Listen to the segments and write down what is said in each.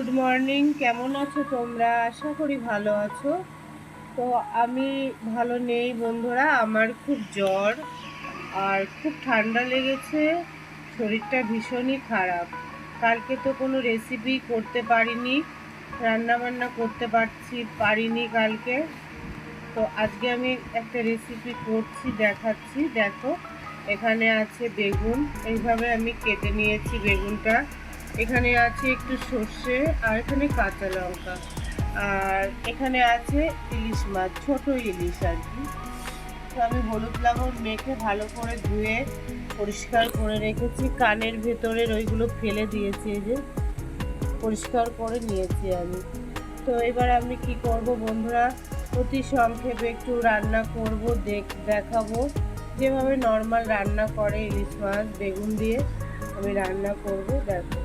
Good morning কেমন আছো তোমরা? আশা করি ভালো আছো। তো আমি ভালো নেই বন্ধুরা, আমার খুব জ্বর আর খুব ঠান্ডা লেগেছে, শরীরটা ভীষণই খারাপ। কালকে তো কোনো রেসিপি করতে পারিনি রান্না বান্না করতে পারছি, পারিনি কালকে। তো আজকে আমি একটা রেসিপি করছি, দেখাচ্ছি। দেখো, এখানে আছে বেগুন, এইভাবে আমি কেটে নিয়েছি বেগুনটা। এখানে আছে একটু সর্ষে আর এখানে কাঁচা লঙ্কা। আর এখানে আছে ইলিশ মাছ, ছোট ইলিশ আর কি। তো আমি হলুদ লবণ মেখে ভালো করে ধুয়ে পরিষ্কার করে রেখেছি। কানের ভেতরের ওইগুলো ফেলে দিয়েছি যে, পরিষ্কার করে নিয়েছি আমি। তো এবার আমি কি করব বন্ধুরা? অতি সংক্ষেপে একটু রান্না করব, দেখ, দেখাবো। যেভাবে নর্মাল রান্না করে ইলিশ মাছ, বেগুন দিয়ে আমি রান্না করব, দেখো।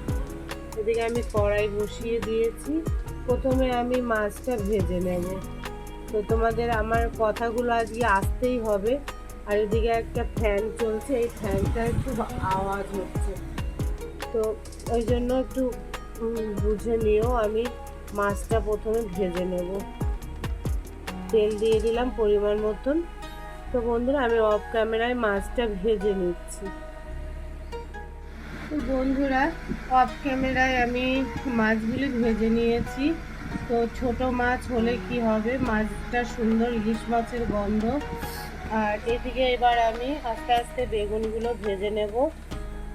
এদিকে আমি কড়াই বসিয়ে দিয়েছি। প্রথমে আমি মাছটা ভেজে নেব। তো তোমাদের আমার কথাগুলো আজকে আসতেই হবে। আর এদিকে একটা ফ্যান চলছে, এই ফ্যানটা একটু আওয়াজ হচ্ছে। তো ওই জন্য একটু বুঝে নিও, আমি মাছটা প্রথমে ভেজে নেব। তেল দিয়ে দিলাম পরিমাণ মতন। তো বন্ধুরা, আমি অফ ক্যামেরায় মাছটা ভেজে নিচ্ছি। তো বন্ধুরা অফ ক্যামেরায় আমি মাছগুলি ভেজে নিয়েছি। তো ছোট মাছ হলে কি হবে? মাছটা সুন্দর ইলিশ মাছের গন্ধ। আর এদিকে এবার আমি আস্তে আস্তে বেগুনগুলো ভেজে নেব।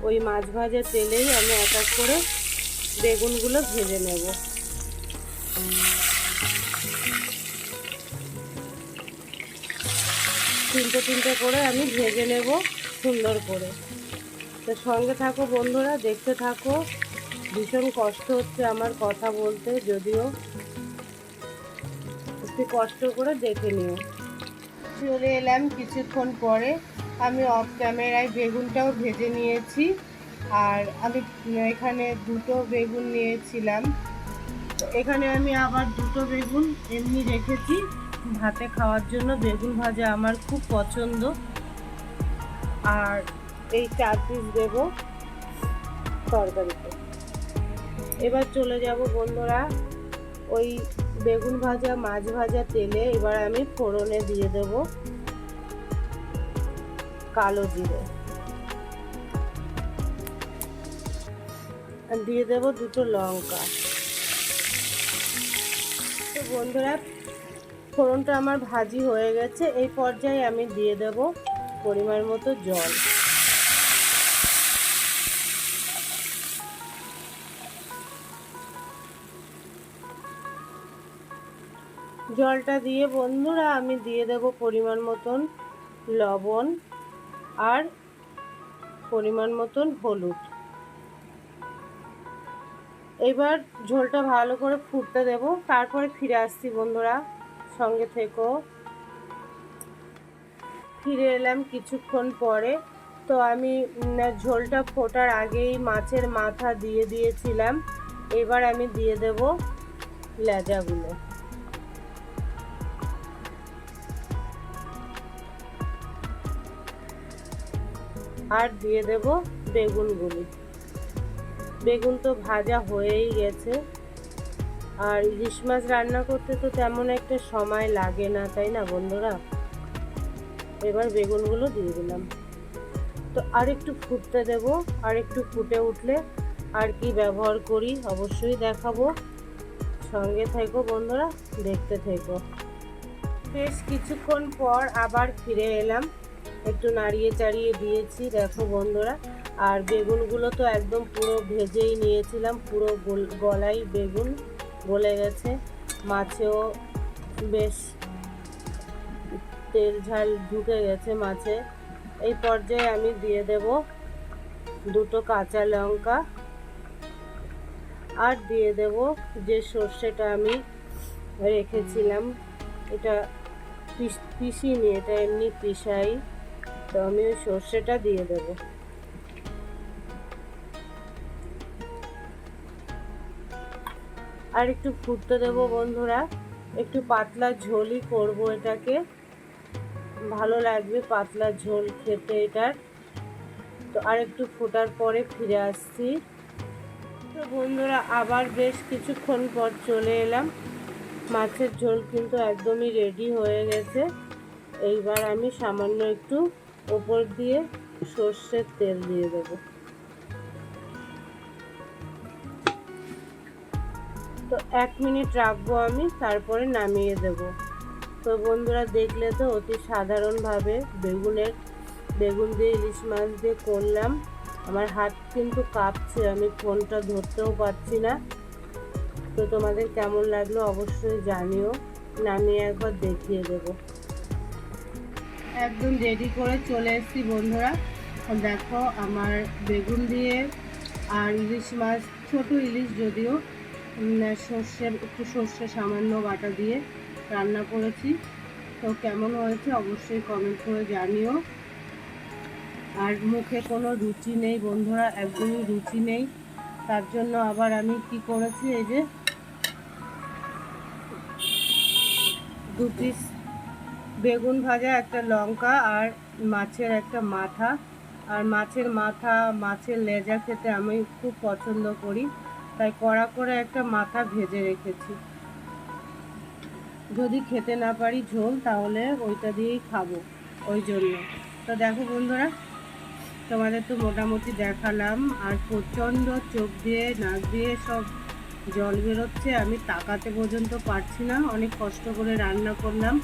ওই মাছ ভাজা তেলেই আমি এক এক করে বেগুনগুলো ভেজে নেব। তিনটে তিনটে করে আমি ভেজে নেব সুন্দর করে। তো সঙ্গে থাকো বন্ধুরা, দেখতে থাকো। ভীষণ কষ্ট হচ্ছে আমার কথা বলতে, যদিও একটু কষ্ট করে দেখে নিও। চলে এলাম কিছুক্ষণ পরে। আমি অফ ক্যামেরায় বেগুনটাও ভেজে নিয়েছি, আর আমি এখানে দুটো বেগুন নিয়েছিলাম। এখানে আমি আবার দুটো বেগুন এমনি রেখেছি। ভাতে খাওয়ার জন্য বেগুন ভাজা আমার খুব পছন্দ। আর এই চার পিস দেব তরকারিতে। এবার চলে যাব বন্ধুরা, ওই বেগুন ভাজা, মাছ ভাজা তেলে এবার আমি ফোড়নে দিয়ে দেব কালো জিরে। দিয়ে দেব দুটো লঙ্কা। তো বন্ধুরা, ফোড়নটা আমার ভাজি হয়ে গেছে, এই পর্যায়ে আমি দিয়ে দেব পরিমাণ মতো জল। জলটা দিয়ে বন্ধুরা আমি দিয়ে দেব পরিমাণ মতন লবণ আর পরিমাণ মতন হলুদ। এবার ঝোলটা ভালো করে ফুটতে দেব, তারপরে ফিরে আসছি বন্ধুরা সঙ্গে থেকো। ফিরে এলাম কিছুক্ষণ পরে, তো আমি ঝোলটা ফোটার আগেই মাছের মাথা দিয়ে দিয়েছিলাম, এবার আমি দিয়ে দেব লেজাগুলো। আর দিয়ে দেব বেগুনগুলি বেগুন তো ভাজা হয়েই গেছে। আর ইলিশ মাছ রান্না করতে তো তেমন একটা সময় লাগে না, তাই না বন্ধুরা? এবার বেগুনগুলো দিয়ে দিলাম। তো আর একটু ফুটতে দেব আর একটু ফুটে উঠলে আর কি ব্যবহার করি অবশ্যই দেখাবো। সঙ্গে থেকো বন্ধুরা, দেখতে থেকো। বেশ কিছুক্ষণ পর আবার ফিরে এলাম। একটু নাড়িয়ে চাড়িয়ে দিয়েছি, দেখো বন্ধুরা। আর বেগুনগুলো তো একদম পুরো ভেজেই নিয়েছিলাম, পুরো গোল- গলাই বেগুন গলে গেছে। মাছেও বেশ তেল ঝাল ঢুকে গেছে মাছে। এই পর্যায়ে আমি দিয়ে দেব দুটো কাঁচা লঙ্কা। আর দিয়ে দেব যে সর্ষেটা আমি রেখেছিলাম, এটা পিস- পিসিনি, এটা এমনি পিসাই। তো আমি ওই সর্ষেটা দিয়ে দেব। আর একটু ফুটতে দেব বন্ধুরা, একটু পাতলা ঝোলই করব এটাকে। ভালো লাগবে পাতলা ঝোল খেতে এটার। তো আর একটু ফোটার পরে ফিরে আসছি। তো বন্ধুরা, আবার বেশ কিছুক্ষণ পর চলে এলাম। মাছের ঝোল কিন্তু একদমই রেডি হয়ে গেছে। এইবার আমি সামান্য একটু ওপর দিয়ে সর্ষের তেল দিয়ে দেবো। তো এক মিনিট রাখব আমি, তারপরে নামিয়ে দেব। তো বন্ধুরা, দেখলে তো অতি সাধারণভাবে বেগুনের বেগুন দিয়ে ইলিশ মাছ দিয়ে করলাম। আমার হাত কিন্তু কাঁপছে, আমি ফোনটা ধরতেও পারছি না। তো তোমাদের কেমন লাগল অবশ্যই জানিও। নামিয়ে একবার দেখিয়ে দেব। একদম রেডি করে চলে এসেছি বন্ধুরা। দেখো আমার বেগুন দিয়ে আর ইলিশ মাছ, ছোট ইলিশ যদিও সর্ষের একটু সর্ষে সামান্য বাটা দিয়ে রান্না করেছি। তো কেমন হয়েছে অবশ্যই কমেন্ট করে জানিও। আর মুখে কোনো রুচি নেই বন্ধুরা, একদমই রুচি নেই। তার জন্য আবার আমি কি করেছি, এই যে, দু পিস বেগুন ভাজা, একটা লঙ্কা আর মাছের একটা মাথা। আর মাছের মাথা, মাছের লেজা খেতে আমি খুব পছন্দ করি। তাই কড়া করে একটা মাথা ভেজে রেখেছি। যদি খেতে না পারি ঝোল, তাহলে ওইটা দিয়েই খাব ওই জন্য। তো দেখো বন্ধুরা, তোমাদের তো মোটামুটি দেখালাম। আর প্রচণ্ড চোখ দিয়ে, নাক দিয়ে সব জল বেরোচ্ছে। আমি তাকাতে পর্যন্ত পারছি না। অনেক কষ্ট করে রান্না করলাম।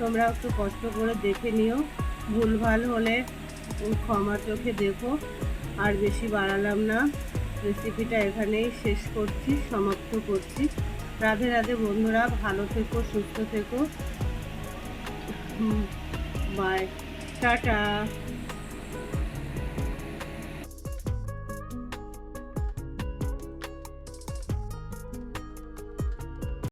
তোমরা একটু কষ্ট করে দেখে নিও। ভুলভাল হলে ক্ষমা চোখে দেখো। আর বেশি বাড়ালাম না। রেসিপিটা এখানেই শেষ করছি, সমাপ্ত করছি। রাধে রাধে বন্ধুরা, ভালো থেকো, সুস্থ থেকো। Bye tata.